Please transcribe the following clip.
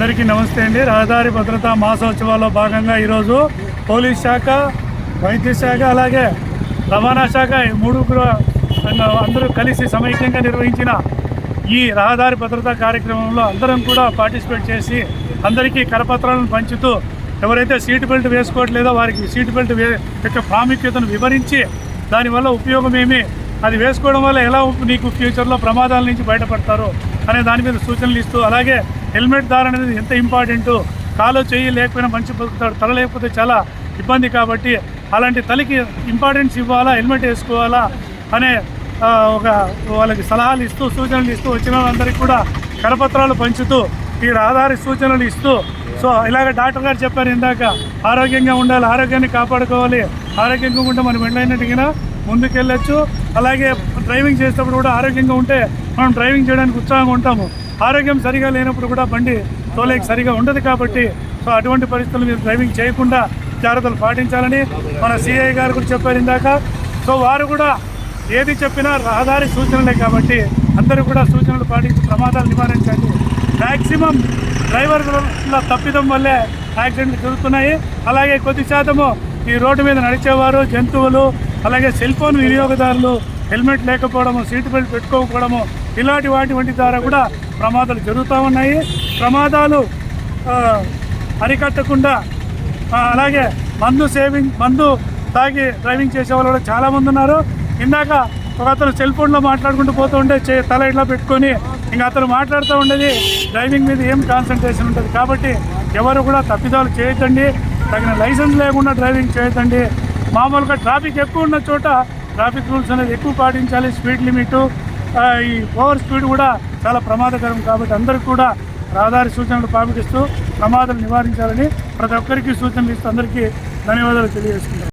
అందరికీ నమస్తే అండి. రహదారి భద్రతా మాసోత్సవాల్లో భాగంగా ఈరోజు పోలీస్ శాఖ వైద్య శాఖ అలాగే రవాణా శాఖ ఈ మూడు అందరూ కలిసి సమైక్యంగా నిర్వహించిన ఈ రహదారి భద్రతా కార్యక్రమంలో అందరం కూడా పార్టిసిపేట్ చేసి అందరికీ కరపత్రాలను పంచుతూ ఎవరైతే సీట్ బెల్ట్ వేసుకోవట్లేదో వారికి సీట్ బెల్ట్ వే యొక్క ప్రాముఖ్యతను వివరించి దానివల్ల ఉపయోగం ఏమి అది వేసుకోవడం వల్ల ఎలా నీకు ఫ్యూచర్లో ప్రమాదాల నుంచి బయటపడతారు అనే దాని మీద సూచనలు ఇస్తూ అలాగే హెల్మెట్ ధారణ అనేది ఎంత ఇంపార్టెంట్ కాలు చెయ్యి లేకపోయినా మంచి బతుకుతాడు తల లేకపోతే చాలా ఇబ్బంది కాబట్టి అలాంటి తలకి ఇంపార్టెన్స్ ఇవ్వాలా హెల్మెట్ వేసుకోవాలా అనే ఒక వాళ్ళకి సలహాలు ఇస్తూ సూచనలు ఇస్తూ వచ్చిన వాళ్ళందరికీ కూడా కరపత్రాలు పంచుతూ ఈ ఆధార సూచనలు ఇస్తూ సో ఇలాగ డాక్టర్ గారు చెప్పారు ఇందాక ఆరోగ్యంగా ఉండాలి ఆరోగ్యాన్ని కాపాడుకోవాలి ఆరోగ్యంగా ఉంటే మనం వెళ్ళైనట్టుగా ముందుకెళ్ళొచ్చు. అలాగే డ్రైవింగ్ చేసేటప్పుడు కూడా ఆరోగ్యంగా ఉంటే మనం డ్రైవింగ్ చేయడానికి ఉత్సాహంగా ఉంటాము. ఆరోగ్యం సరిగా లేనప్పుడు కూడా బండి తోలేకి సరిగా ఉండదు కాబట్టి సో అటువంటి పరిస్థితులు మీరు డ్రైవింగ్ చేయకుండా జాగ్రత్తలు పాటించాలని మన సిఐ గారు కూడా చెప్పారు ఇందాక. సో వారు కూడా ఏది చెప్పినా రహదారి సూచనలే కాబట్టి అందరూ కూడా సూచనలు పాటించి ప్రమాదాలు నివారించండి. మ్యాక్సిమం డ్రైవర్ల తప్పిదం వల్లే యాక్సిడెంట్లు జరుగుతున్నాయి. అలాగే కొద్ది శాతము ఈ రోడ్డు మీద నడిచేవారు జంతువులు అలాగే సెల్ ఫోన్ వినియోగదారులు హెల్మెట్ లేకపోవడము సీట్ బెల్ట్ పెట్టుకోకపోవడము ఇలాంటి వాటి వంటి ద్వారా కూడా ప్రమాదాలు జరుగుతూ ఉన్నాయి. ప్రమాదాలు అరికట్టకుండా అలాగే మందు సేవింగ్ మందు తాగి డ్రైవింగ్ చేసే వాళ్ళు కూడా చాలామంది ఉన్నారు. ఇందాక ఒక అతను సెల్ ఫోన్లో మాట్లాడుకుంటూ పోతూ ఉంటే చే- తల ఇట్లా పెట్టుకొని ఇంకా అతను మాట్లాడుతూ ఉండేది డ్రైవింగ్ మీద ఏం కాన్సన్ట్రేషన్ ఉంటుంది కాబట్టి ఎవరు కూడా తప్పిదాలు చేయొద్దండి. తగిన లైసెన్స్ లేకుండా డ్రైవింగ్ చేయొద్దండి. మామూలుగా ట్రాఫిక్ ఎక్కువ ఉన్న చోట ట్రాఫిక్ రూల్స్ అనేది ఎక్కువ పాటించాలి. స్పీడ్ లిమిట్ ఈ ఓవర్ స్పీడ్ కూడా చాలా ప్రమాదకరం కాబట్టి అందరికీ కూడా రహదారి సూచనలు పాటిస్తూ ప్రమాదాలు నివారించాలని ప్రతి ఒక్కరికి సూచనలు ఇస్తూ అందరికీ ధన్యవాదాలు తెలియజేసుకుంటారు